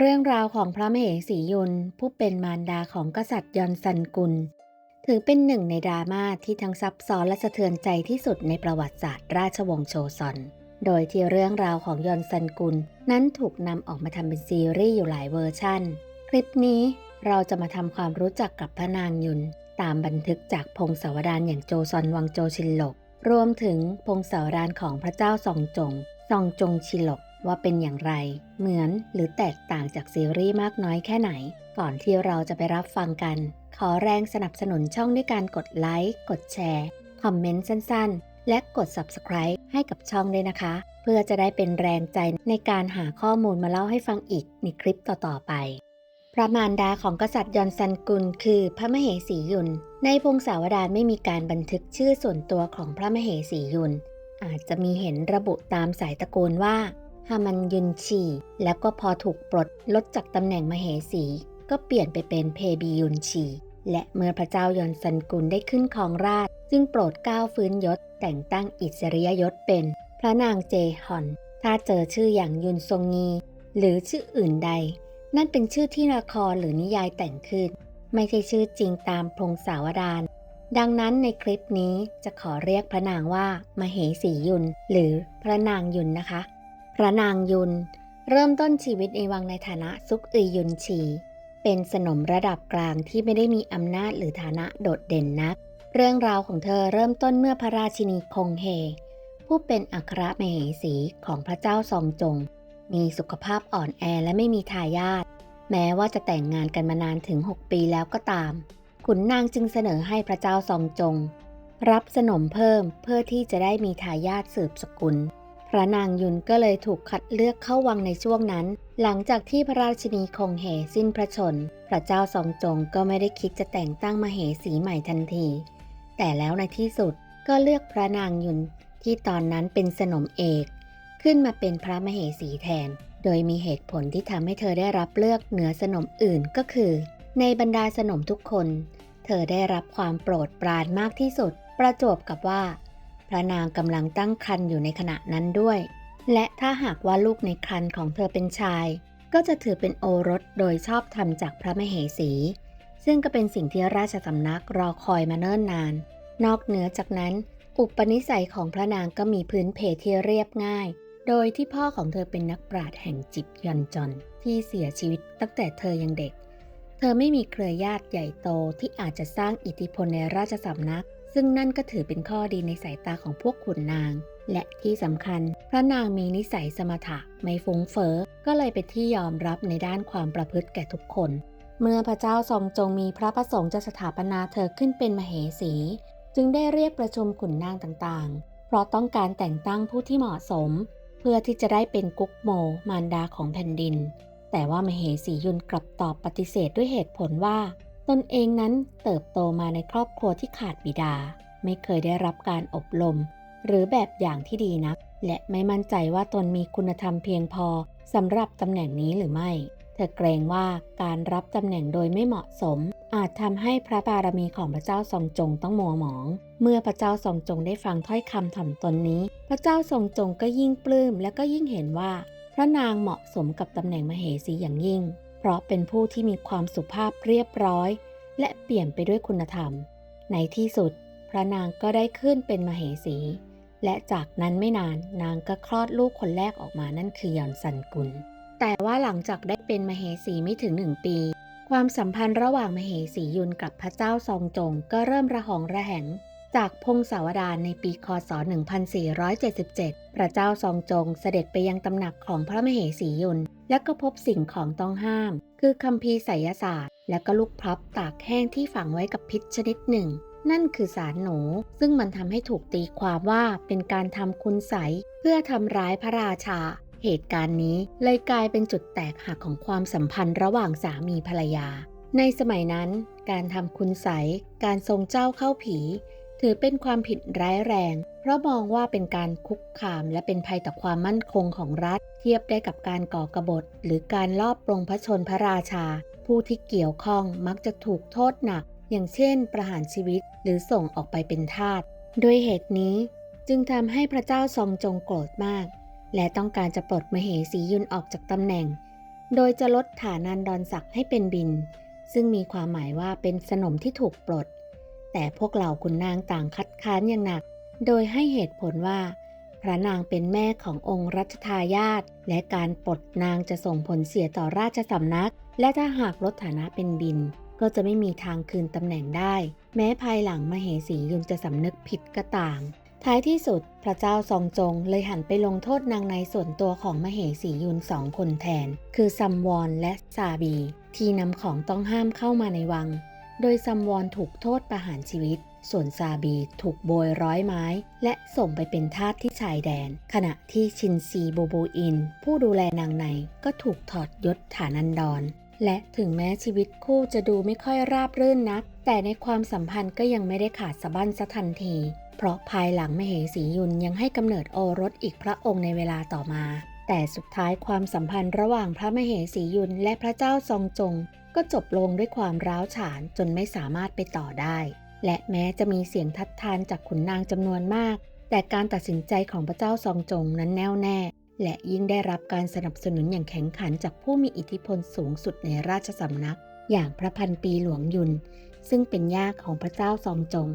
เรื่องราวของพระมเหสียุนผู้เป็นมารดาของกษัตริย์ยอนซันกุล ถือเป็นหนึ่งในดราม่าที่ทั้งซับซ้อนและสะเทือนใจที่สุดในประวัติศาสตร์ราชวงศ์โชซอน โดยที่เรื่องราวของยอนซันกุล นั้นถูกนำออกมาทำเป็นซีรีส์อยู่หลายเวอร์ชั่น คลิปนี้เราจะมาทำความรู้จักกับพระนางยุน ตามบันทึกจากพงศาวดารอย่างโจซอนวังโจชินหลก รวมถึงพงศาวดารของพระเจ้าซองจงซองจงชินหลก ว่าเป็นอย่างไร เหมือนหรือแตกต่างจากซีรีส์มากน้อยแค่ไหน ก่อนที่เราจะไปรับฟังกัน ขอแรงสนับสนุนช่องด้วยการกดไลค์ กดแชร์ คอมเมนต์สั้นๆ และกด Subscribe ให้กับช่องด้วยนะคะ เพื่อจะได้เป็นแรงใจในการหาข้อมูลมาเล่าให้ฟังอีกในคลิปต่อๆไป พระมารดาของกษัตริย์ยอนซันกุล คือพระมเหสียุน ในพงศาวดารไม่มีการบันทึกชื่อส่วนตัวของพระมเหสียุนอาจจะมีเห็นระบุตามสายตระกูลว่า ฮามันยุนชีแล้วก็พอถูกปลดลดจากตำแหน่งมเหสี ก็เปลี่ยนไปเป็นเพบียุนชี และเมื่อพระเจ้ายอนซันกุลได้ขึ้นครองราชจึงโปรดก้าวฟื้นยศ แต่งตั้งอิสริยยศเป็น พระนางเจฮอน ถ้าเจอชื่ออย่างยุนทรงงี หรือชื่ออื่นใด นั่นเป็นชื่อที่ละครหรือนิยายแต่งขึ้น ไม่ใช่ชื่อจริงตามพงศาวดารดังนั้นในคลิปนี้จะขอเรียกพระนางว่า มเหสียุน หรือพระนางยุนนะคะ พระนางยุน เริ่มต้นชีวิตในวังในฐานะซุกอึยยุนชี เป็นสนมระดับกลางที่ไม่ได้มีอำนาจหรือฐานะโดดเด่นนัก เรื่องราวของเธอเริ่มต้นเมื่อพระราชินีคงเฮ ผู้เป็นอัครมเหสีของพระเจ้าซองจง มีสุขภาพอ่อนแอและไม่มีทายาทแม้ว่าจะแต่งงานกันมานานถึง 6 ปีแล้วก็ตาม ขุนนางจึงเสนอให้พระเจ้าซองจง รับสนมเพิ่มเพื่อที่จะได้มีทายาทสืบสกุล ระนางยุนก็เลยถูกคัดเลือกเข้าวังในช่วงนั้น หลังจากที่พระราชินีคงเหสิ้นพระชน พระเจ้าซองจงก็ไม่ได้คิดจะแต่งตั้งมเหสีใหม่ทันที แต่แล้วในที่สุดก็เลือกพระนางยุนที่ตอนนั้นเป็นสนมเอก ขึ้นมาเป็นพระมเหสีแทน โดยมีเหตุผลที่ทำให้เธอได้รับเลือกเหนือสนมอื่นก็คือ ในบรรดาสนมทุกคน เธอได้รับความโปรดปรานมากที่สุด ประจวบกับว่า พระนางกำลังตั้งครรภ์อยู่ในขณะนั้นด้วย และถ้าหากว่าลูกในครรภ์ของเธอเป็นชาย ก็จะถือเป็นโอรสโดยชอบธรรมจากพระมเหสี ซึ่งก็เป็นสิ่งที่ราชสำนักรอคอยมาเนิ่นนาน นอกเหนือจากนั้น อุปนิสัยของพระนางก็มีพื้นเพที่เรียบง่าย โดยที่พ่อของเธอเป็นนักปราชญ์แห่งจิบยอนจอนที่เสียชีวิตตั้งแต่เธอยังเด็ก เธอไม่มีเครือญาติใหญ่โตที่อาจจะสร้างอิทธิพลในราชสำนัก ซึ่งนั่นก็ถือเป็นข้อดีในสายตาของพวกขุนนาง และที่สำคัญ พระนางมีนิสัยสมถะไม่ฟุ้งเฟ้อก็เลยเป็นที่ยอมรับในด้านความประพฤติแก่ทุกคน เมื่อพระเจ้าทรงจงมีพระประสงค์จะสถาปนาเธอขึ้นเป็นมเหสี จึงได้เรียกประชุมขุนนางต่างๆ เพราะต้องการแต่งตั้งผู้ที่เหมาะสม เพื่อที่จะได้เป็นกุ๊กโม มารดาของแผ่นดิน แต่ว่ามเหสียุนกลับตอบปฏิเสธด้วยเหตุผลว่า ตนเองนั้นเติบโตมาในครอบครัวที่ขาดบิดา ไม่เคยได้รับการอบรม หรือแบบอย่างที่ดีนัก และไม่มั่นใจว่าตนมีคุณธรรมเพียงพอสำหรับตำแหน่งนี้หรือไม่ เธอเกรงว่าการรับตำแหน่งโดยไม่เหมาะสม อาจทำให้พระบารมีของพระเจ้าทรงจงต้องมัวหมอง เมื่อพระเจ้าทรงจงได้ฟังถ้อยคำถ่อมตนนี้ พระเจ้าทรงจงก็ยิ่งปลื้มและก็ยิ่งเห็นว่า พระนางเหมาะสมกับตำแหน่งมเหสีอย่างยิ่ง เพราะเป็นผู้ที่มีความสุภาพเรียบร้อย และเปลี่ยมไปด้วยคุณธรรม ในที่สุด พระนางก็ได้ขึ้นเป็นมเหสี และจากนั้นไม่นานนางก็คลอดลูกคนแรกออกมานั่นคือยอนซันกุล แต่ว่าหลังจากได้เป็นมเหสีไม่ถึงหนึ่งปี ความสัมพันธ์ระหว่างมเหสียุนกับพระเจ้าซองจงก็เริ่มระหองระแหงจากพงศาวดารในปีคศ 1477 พระเจ้าซองจงเสด็จไปยังตำหนักของพระมเหสียุน และก็พบสิ่งของต้องห้าม คือคัมภีร์ไสยศาสตร์ และก็ลูกพลับตากแห้งที่ฝังไว้กับพิษชนิดหนึ่ง นั่นคือสารหนู ซึ่งมันทำให้ถูกตีความว่าเป็นการทำคุณใสเพื่อทำร้ายพระราชา เหตุการณ์นี้เลยกลายเป็นจุดแตกหักของความสัมพันธ์ระหว่างสามีภรรยา ในสมัยนั้น การทำคุณใสการทรงเจ้าเข้าผี ถือเป็นความผิดร้ายแรง เพราะมองว่าเป็นการคุกคามและเป็นภัยต่อความมั่นคงของรัฐ เทียบได้กับการก่อกบฏ หรือการลอบปลงพระชนพระราชา ผู้ที่เกี่ยวข้องมักจะถูกโทษหนัก อย่างเช่น ประหารชีวิตหรือส่งออกไปเป็นทาสด้วยเหตุนี้จึงทำให้พระเจ้าทรงจงโกรธมาก และต้องการจะปลดมเหสียุนออกจากตำแหน่ง โดยจะลดฐานันดรศักดิ์ให้เป็นบิน ซึ่งมีความหมายว่าเป็นสนมที่ถูกปลด แต่พวกเหล่าขุนนางต่างคัดค้านอย่างหนัก โดยให้เหตุผลว่า พระนางเป็นแม่ขององค์รัชทายาทและการปลดนางจะส่งผลเสียต่อราชสำนัก และถ้าหากลดฐานะเป็นบิน ก็จะไม่มีทางคืนตำแหน่งได้ แม้ภายหลังมเหสียุนจะสำนึกผิดก็ตามท้ายที่สุดพระเจ้าซองจงเลยหันไปลงโทษนางในส่วนตัวของมเหสียุนสองคนแทน คือซัมวอนและซาบี ที่นำของต้องห้ามเข้ามาในวัง โดยซัมวอนถูกโทษประหารชีวิต ส่วนซาบีถูกโบยร้อยไม้ และส่งไปเป็นทาสที่ชายแดน ขณะที่ชินซีบูบูอิน ผู้ดูแลนางในก็ถูกถอดยศฐานันดร และถึงแม้ชีวิตคู่จะดูไม่ค่อยราบรื่นนัก แต่ในความสัมพันธ์ก็ยังไม่ได้ขาดสะบั้นสะทันที เพราะภายหลังมเหสียุนยังให้กำเนิดโอรสอีกพระองค์ในเวลาต่อมา แต่สุดท้ายความสัมพันธ์ระหว่างพระมเหสียุนและพระเจ้าซองจง ก็จบลงด้วยความร้าวฉานจนไม่สามารถไปต่อได้ และแม้จะมีเสียงทัดทานจากขุนนางจำนวนมาก แต่การตัดสินใจของพระเจ้าซองจงนั้นแน่วแน่ และยิ่งได้รับการสนับสนุนอย่างแข็งขันจากผู้มีอิทธิพลสูงสุดในราชสำนัก อย่างพระพันปีหลวงยุน ซึ่งเป็นย่าของพระเจ้าซองจง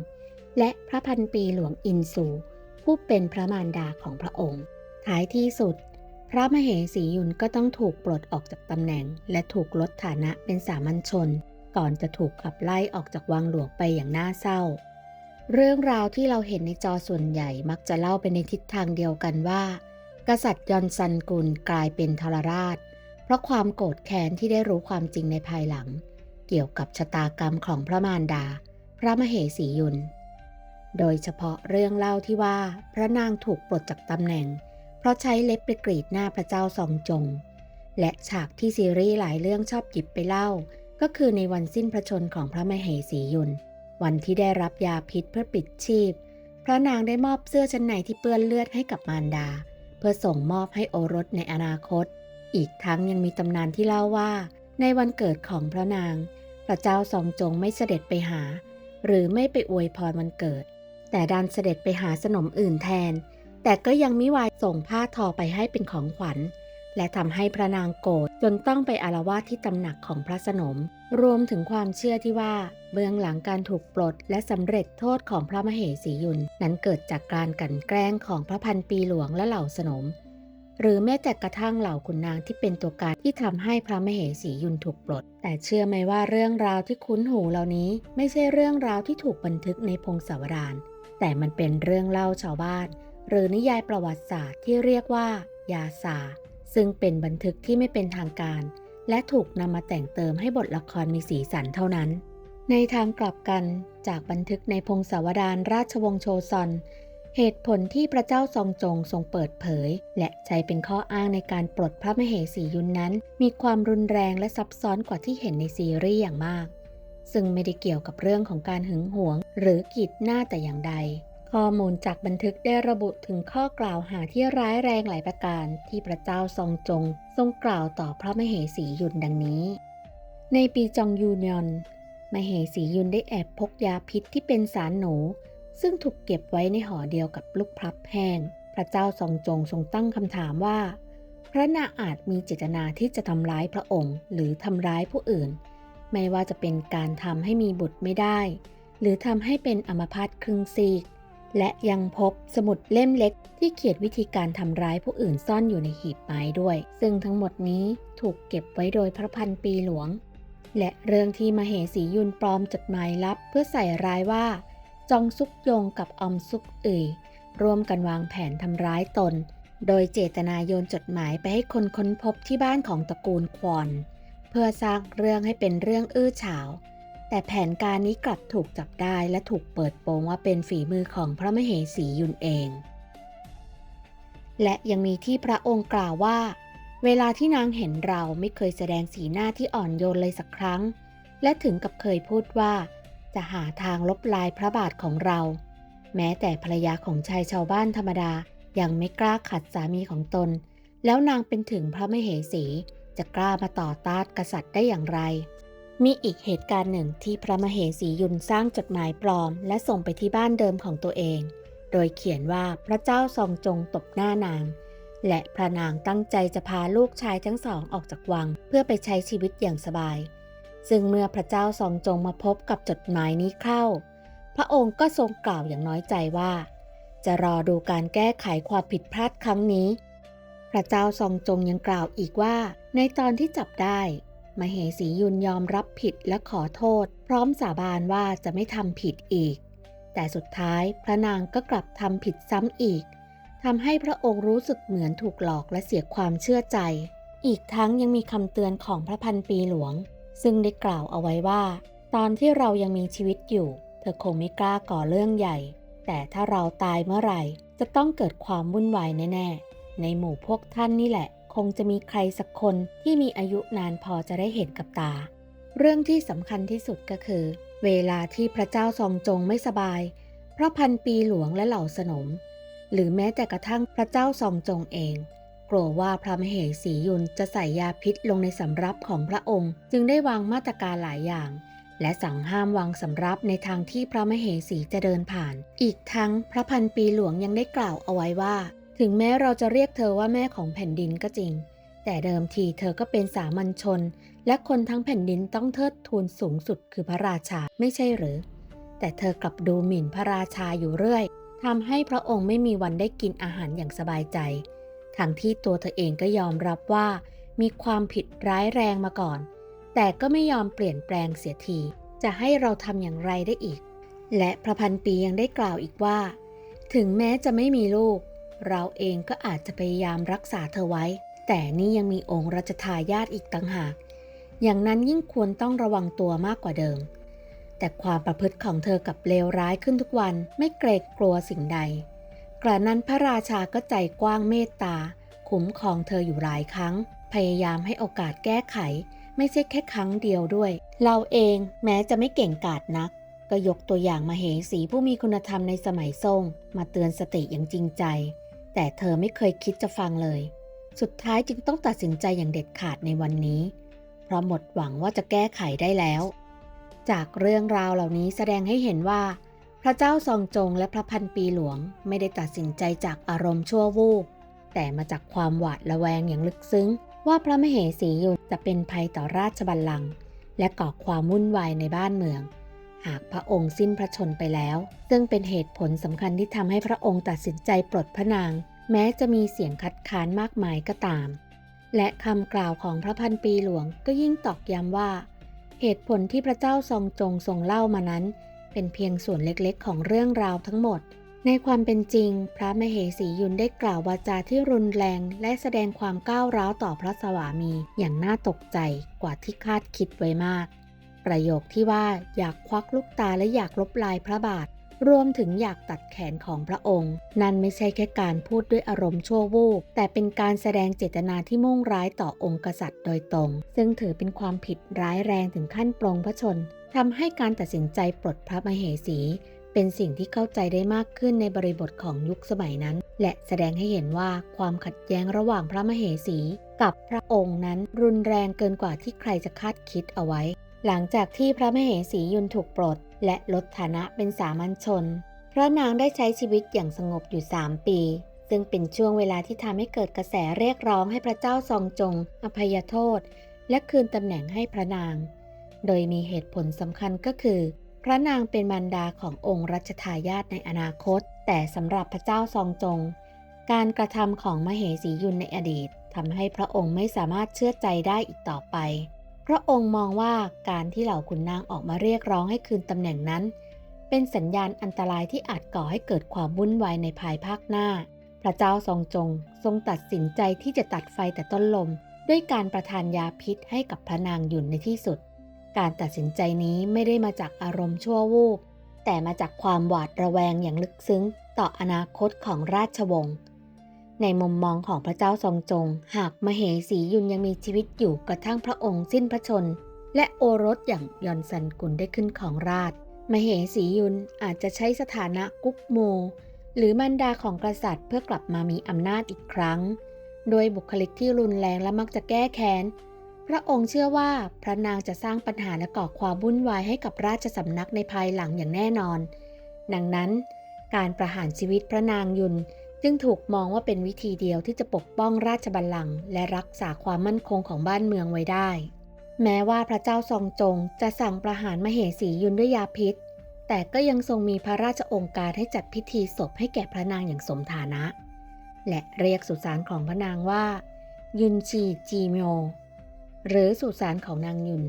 และพระพันปีหลวงอินซูผู้เป็นพระมารดาของพระองค์ ท้ายที่สุด พระมเหสียุนก็ต้องถูกปลดออกจากตำแหน่ง และถูกลดฐานะเป็นสามัญชน ก่อนจะถูกขับไล่ออกจากวังหลวงไปอย่างน่าเศร้า เรื่องราวที่เราเห็นในจอส่วนใหญ่มักจะเล่าไปในทิศทางเดียวกันว่า กษัตริย์ยอนซันกุลกลายเป็นทรราช เพราะความโกรธแค้นที่ได้รู้ความจริงในภายหลัง เกี่ยวกับชะตากรรมของพระมารดา พระมเหสียุน โดยเฉพาะเรื่องเล่าที่ว่าพระนางถูกปลดจากตำแหน่ง เพราะใช้เล็บไปกรีดหน้าพระเจ้าซองจง และฉากที่ซีรีส์หลายเรื่องชอบหยิบไปเล่า ก็คือในวันสิ้นพระชนของพระมเหสียุน วันที่ได้รับยาพิษเพื่อปิดชีพ พระนางได้มอบเสื้อชั้นในที่เปื้อนเลือดให้กับมารดา เพื่อส่งมอบให้โอรสในอนาคต อีกทั้งยังมีตำนานที่เล่าว่า ในวันเกิดของพระนาง พระเจ้าซองจงไม่เสด็จไปหา หรือไม่ไปอวยพรวันเกิด แต่ดันเสด็จไปหาสนมอื่นแทน แต่ก็ยังมิวายส่งผ้าทอไปให้เป็นของขวัญ และทำให้พระนางโกรธจนต้องไปอารวาสที่ตำหนักของพระสนม รวมถึงความเชื่อที่ว่า เบื้องหลังการถูกปลดและสำเร็จโทษของพระมเหสียุนนั้นเกิดจากการกลันแกล้งของพระพันปีหลวงและเหล่าสนม หรือแม้แต่กระทั่งเหล่าขุนนางที่เป็นตัวการที่ทำให้พระมเหสียุนถูกปลด แต่เชื่อไหมว่าเรื่องราวที่คุ้นหูเหล่านี้ ไม่ใช่เรื่องราวที่ถูกบันทึกในพงศาวดารแต่มันเป็นเรื่องเล่าชาวบ้าน หรือนิยายประวัติศาสตร์ที่เรียกว่า ยาซาซึ่งเป็นบันทึกที่ไม่เป็นทางการ และถูกนำมาแต่งเติมให้บทละครมีสีสันเท่านั้น ในทางกลับกันจากบันทึกในพงศาวดารราชวงศ์โชซอน เหตุผลที่พระเจ้าซองจงทรงเปิดเผย และใช้เป็นข้ออ้างในการปลดพระมเหสียุนนั้น มีความรุนแรงและซับซ้อนกว่าที่เห็นในซีรีส์อย่างมาก ซึ่งไม่ได้เกี่ยวกับเรื่องของการหึงหวง หรือกีดหน้าแต่อย่างใด ข้อมูลจากบันทึกได้ระบุถึงข้อกล่าวหาที่ร้ายแรงหลายประการที่พระเจ้าซองจง ทรงกล่าวต่อพระมเหสียุนดังนี้ ในปีจองยูนยอนมเหสียุนได้แอบพกยาพิษที่เป็นสารหนู ซึ่งถูกเก็บไว้ในห่อเดียวกับลูกพลับแห้ง พระเจ้าซองจงทรงตั้งคำถามว่า พระนาอาจมีเจตนาที่จะทำร้ายพระองค์ หรือทำร้ายผู้อื่น ไม่ว่าจะเป็นการทำให้มีบุตรไม่ได้ หรือทำให้เป็นอัมพาตครึ่งซีก และยังพบสมุดเล่มเล็ก ที่เขียนวิธีการทำร้ายผู้อื่นซ่อนอยู่ในหีบไม้ด้วย ซึ่งทั้งหมดนี้ถูกเก็บไว้โดยพระพันปีหลวง และเรื่องที่มเหสียุนปลอมจดหมายลับ เพื่อใส่ร้ายว่า จองซุกยงกับอมซุกเอ่ยร่วมกันวางแผนทำร้ายตน โดยเจตนาโยนจดหมายไปให้คนค้นพบที่บ้านของตระกูลควอนเพื่อสร้างเรื่องให้เป็นเรื่องอื้อฉาว แต่แผนการนี้กลับถูกจับได้และถูกเปิดโปงว่าเป็นฝีมือของพระมเหสียุนเอง และยังมีที่พระองค์กล่าวว่า เวลาที่นางเห็นเราไม่เคยแสดงสีหน้าที่อ่อนโยนเลยสักครั้ง และถึงกับเคยพูดว่า จะหาทางลบลายพระบาทของเรา แม้แต่ภรรยาของชายชาวบ้านธรรมดายังไม่กล้าขัดสามีของตน แล้วนางเป็นถึงพระมเหสีจะกล้ามาต่อต้านกษัตริย์ได้อย่างไร มีอีกเหตุการณ์หนึ่งที่พระมเหสียุนสร้างจดหมายปลอม และส่งไปที่บ้านเดิมของตัวเอง โดยเขียนว่าพระเจ้าทรงจงตบหน้านาง และพระนางตั้งใจจะพาลูกชายทั้งสองออกจากวัง เพื่อไปใช้ชีวิตอย่างสบาย ซึ่งเมื่อพระเจ้าซองจงมาพบกับจดหมายนี้เข้า พระองค์ก็ทรงกล่าวอย่างน้อยใจว่า จะรอดูการแก้ไขความผิดพลาดครั้งนี้ พระเจ้าซองจงยังกล่าวอีกว่า ในตอนที่จับได้ มเหสียุนยอมรับผิดและขอโทษ พร้อมสาบานว่าจะไม่ทำผิดอีก แต่สุดท้ายพระนางก็กลับทำผิดซ้ำอีกทำให้พระองค์รู้สึกเหมือนถูกหลอกและเสียความเชื่อใจ อีกทั้งยังมีคำเตือนของพระพันปีหลวง ซึ่งได้กล่าวเอาไว้ว่า ตอนที่เรายังมีชีวิตอยู่ เธอคงไม่กล้าก่อเรื่องใหญ่ แต่ถ้าเราตายเมื่อไหร่ จะต้องเกิดความวุ่นวายแน่ๆ ในหมู่พวกท่านนี่แหละ คงจะมีใครสักคนที่มีอายุนานพอจะได้เห็นกับตา เรื่องที่สำคัญที่สุดก็คือ เวลาที่พระเจ้าทรงจงไม่สบาย เพราะพันปีหลวงและเหล่าสนม หรือแม้แต่กระทั่งพระเจ้าทรงจงเอง กลัวว่าพระมเหสียุนจะใส่ยาพิษลงในสำรับของพระองค์ จึงได้วางมาตรการหลายอย่างและสั่งห้ามวางสำรับในทางที่พระมเหสีจะเดินผ่าน อีกทั้งพระพันปีหลวงยังได้กล่าวเอาไว้ว่า ถึงแม้เราจะเรียกเธอว่าแม่ของแผ่นดินก็จริง แต่เดิมทีเธอก็เป็นสามัญชน และคนทั้งแผ่นดินต้องเทิดทูนสูงสุดคือพระราชาไม่ใช่หรือ แต่เธอกลับดูหมิ่นพระราชาอยู่เรื่อยทำให้พระองค์ไม่มีวันได้กินอาหารอย่างสบายใจ ทั้งที่ตัวเธอเองก็ยอมรับว่า มีความผิดร้ายแรงมาก่อน แต่ก็ไม่ยอมเปลี่ยนแปลงเสียที จะให้เราทำอย่างไรได้อีก และพระพันปียังได้กล่าวอีกว่า ถึงแม้จะไม่มีลูก เราเองก็อาจจะพยายามรักษาเธอไว้ แต่นี่ยังมีองค์รัชทายาทอีกต่างหาก อย่างนั้นยิ่งควรต้องระวังตัวมากกว่าเดิม แต่ความประพฤติของเธอกับเลวร้ายขึ้นทุกวันไม่เกรงกลัวสิ่งใด กระนั้นพระราชาก็ใจกว้างเมตตา คุ้มครองเธออยู่หลายครั้ง พยายามให้โอกาสแก้ไข ไม่ใช่แค่ครั้งเดียวด้วย เราเองแม้จะไม่เก่งกาจนักก็ยกตัวอย่างมาเหสีผู้มีคุณธรรมในสมัยทรง มาเตือนสติอย่างจริงใจ แต่เธอไม่เคยคิดจะฟังเลย สุดท้ายจึงต้องตัดสินใจอย่างเด็ดขาดในวันนี้ เพราะหมดหวังว่าจะแก้ไขได้แล้ว จากเรื่องราวเหล่านี้แสดงให้เห็นว่า พระเจ้าซองจงและพระพันปีหลวงไม่ได้ตัดสินใจจากอารมณ์ชั่ววูบแต่มาจากความหวาดระแวงอย่างลึกซึ้ง ว่าพระมเหสีอยุนจะเป็นภัยต่อราชบัลลังก์และก่อความวุ่นวายในบ้านเมือง หากพระองค์สิ้นพระชนไปแล้ว ซึ่งเป็นเหตุผลสำคัญที่ทำให้พระองค์ตัดสินใจปลดพระนาง แม้จะมีเสียงคัดค้านมากมายก็ตาม และคำกล่าวของพระพันปีหลวงก็ยิ่งตอกย้ำว่า เหตุผลที่พระเจ้าทรงจงทรงเล่ามานั้น เป็นเพียงส่วนเล็กๆ ของเรื่องราวทั้งหมด ในความเป็นจริง พระมเหสียุนได้กล่าววาจาที่รุนแรง และแสดงความก้าวร้าวต่อพระสวามีอย่างน่าตกใจกว่าที่คาดคิดไว้มาก ประโยคที่ว่าอยากควักลูกตาและอยากลบลายพระบาท รวมถึงอยากตัดแขนของพระองค์ นั่นไม่ใช่แค่การพูดด้วยอารมณ์ชั่ววูบแต่เป็นการแสดงเจตนาที่มุ่งร้ายต่อองค์กษัตริย์โดยตรง ซึ่งถือเป็นความผิดร้ายแรงถึงขั้นปลงพระชนทำให้การตัดสินใจปลดพระมเหสี เป็นสิ่งที่เข้าใจได้มากขึ้นในบริบทของยุคสมัยนั้น และแสดงให้เห็นว่าความขัดแย้งระหว่างพระมเหสี กับพระองค์นั้นรุนแรงเกินกว่าที่ใครจะคาดคิดเอาไว้ หลังจากที่พระมเหสียุนถูกปลด และลดฐานะเป็นสามัญชน พระนางได้ใช้ชีวิตอย่างสงบอยู่ 3 ปี ซึ่งเป็นช่วงเวลาที่ทำให้เกิดกระแสเรียกร้องให้พระเจ้าทรงจง อภัยโทษ และคืนตำแหน่งให้พระนาง โดยมีเหตุผลสำคัญก็คือ พระนางเป็นมารดาขององค์รัชทายาทในอนาคต แต่สำหรับพระเจ้าทรงจง การกระทำของมเหสียุนในอดีตทำให้พระองค์ไม่สามารถเชื่อใจได้อีกต่อไป พระองค์มองว่าการที่เหล่าขุนนางออกมาเรียกร้องให้คืนตำแหน่งนั้น เป็นสัญญาณอันตรายที่อาจก่อให้เกิดความวุ่นวายในภายภาคหน้า พระเจ้าทรงจง ทรงตัดสินใจที่จะตัดไฟแต่ต้นลม ด้วยการประทานยาพิษให้กับพระนางหยุนในที่สุด การตัดสินใจนี้ไม่ได้มาจากอารมณ์ชั่ววูบแต่มาจากความหวาดระแวงอย่างลึกซึ้ง ต่ออนาคตของราชวงศ์ ในมุมมองของพระเจ้าทรงจง หากมเหสียุนยังมีชีวิตอยู่กระทั่งพระองค์สิ้นพระชน และโอรสอย่างยอนซันกุลได้ขึ้นของราชมเหสียุนอาจจะใช้สถานะกุ๊กโม หรือมารดาของกษัตริย์เพื่อกลับมามีอำนาจอีกครั้ง โดยบุคลิกที่รุนแรงและมักจะแก้แค้น พระองค์เชื่อว่าพระนางจะสร้างปัญหาและก่อความวุ่นวายให้กับราชสำนักในภายหลังอย่างแน่นอน ดังนั้น การประหารชีวิตพระนางยุน จึงถูกมองว่าเป็นวิธีเดียวที่จะปกป้องราชบัลลังก์และรักษาความมั่นคงของบ้านเมืองไว้ได้ แม้ว่าพระเจ้าซองจงจะสั่งประหารมเหสียุนด้วยยาพิษ แต่ก็ยังทรงมีพระราชองค์การให้จัดพิธีศพให้แก่พระนางอย่างสมฐานะ และเรียกสุสานของพระนางว่า ยุนชีจีโมหรือสุสานของนางยุน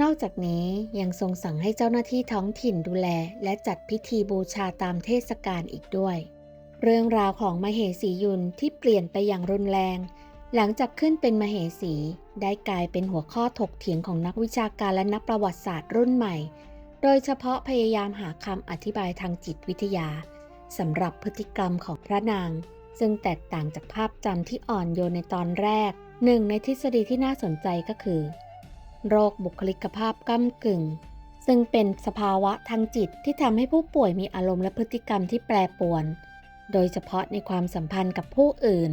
นอกจากนี้ยังทรงสั่งให้เจ้าหน้าที่ท้องถิ่นดูแล และจัดพิธีบูชาตามเทศกาลอีกด้วย เรื่องราวของมเหสียุนที่เปลี่ยนไปอย่างรุนแรง หลังจากขึ้นเป็นมเหสี ได้กลายเป็นหัวข้อถกเถียงของนักวิชาการและนักประวัติศาสตร์รุ่นใหม่ โดยเฉพาะพยายามหาคำอธิบายทางจิตวิทยาสำหรับพฤติกรรมของพระนาง ซึ่งแตกต่างจากภาพจำที่อ่อนโยนในตอนแรก หนึ่งในทฤษฎีที่น่าสนใจก็คือ โรคบุคลิกภาพก้ากึ่ง ซึ่งเป็นสภาวะทางจิตที่ทำให้ผู้ป่วยมีอารมณ์และพฤติกรรมที่แปรปรวน โดยเฉพาะในความสัมพันธ์กับผู้อื่น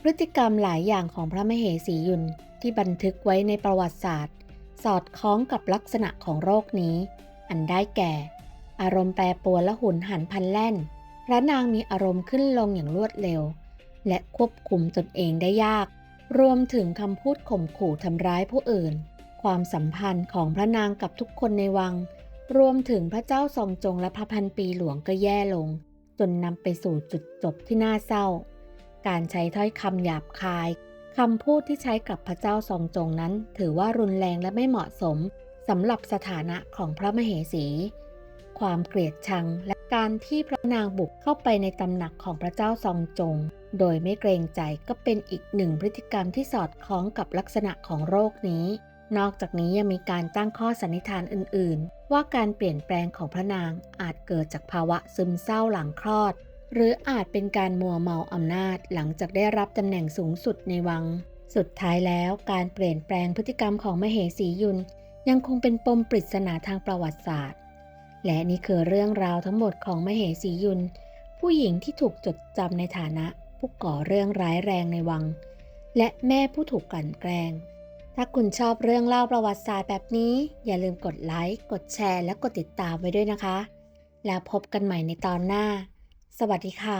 พฤติกรรมหลายอย่างของพระมเหสียุนที่บันทึกไว้ในประวัติศาสตร์ สอดคล้องกับลักษณะของโรคนี้ อันได้แก่ อารมณ์แปรปรวนและหุนหันพันแล่น พระนางมีอารมณ์ขึ้นลงอย่างรวดเร็ว และควบคุมตนเองได้ยาก รวมถึงคำพูดข่มขู่ทำร้ายผู้อื่น ความสัมพันธ์ของพระนางกับทุกคนในวัง รวมถึงพระเจ้าทรงจงและพระพันปีหลวงก็แย่ลง จนนำไปสู่จุดจบที่น่าเศร้า การใช้ถ้อยคำหยาบคายคำพูดที่ใช้กับพระเจ้าทรงจงนั้น ถือว่ารุนแรงและไม่เหมาะสมสำหรับสถานะของพระมเหสี ความเกลียดชังและการที่พระนางบุกเข้าไปในตำหนักของพระเจ้าซองจง โดยไม่เกรงใจก็เป็นอีกหนึ่งพฤติกรรมที่สอดคล้องกับลักษณะของโรคนี้ นอกจากนี้ยังมีการตั้งข้อสันนิษฐานอื่น ๆ ว่าการเปลี่ยนแปลงของพระนางอาจเกิดจากภาวะซึมเศร้าหลังคลอด หรืออาจเป็นการมัวเมาอำนาจหลังจากได้รับตำแหน่งสูงสุดในวัง สุดท้ายแล้วการเปลี่ยนแปลงพฤติกรรมของมเหสียุน ยังคงเป็นปมปริศนาทางประวัติศาสตร์ และนี่คือเรื่องราวทั้งหมดของมเหสียุน ผู้หญิงที่ถูกจดจำในฐานะผู้ก่อเรื่องร้ายแรงในวัง และแม่ผู้ถูกกลั่นแกล้ง ถ้าคุณชอบเรื่องเล่าประวัติศาสตร์แบบนี้ อย่าลืมกดไลค์ กดแชร์ และกดติดตามไว้ด้วยนะคะ แล้วพบกันใหม่ในตอนหน้า สวัสดีค่ะ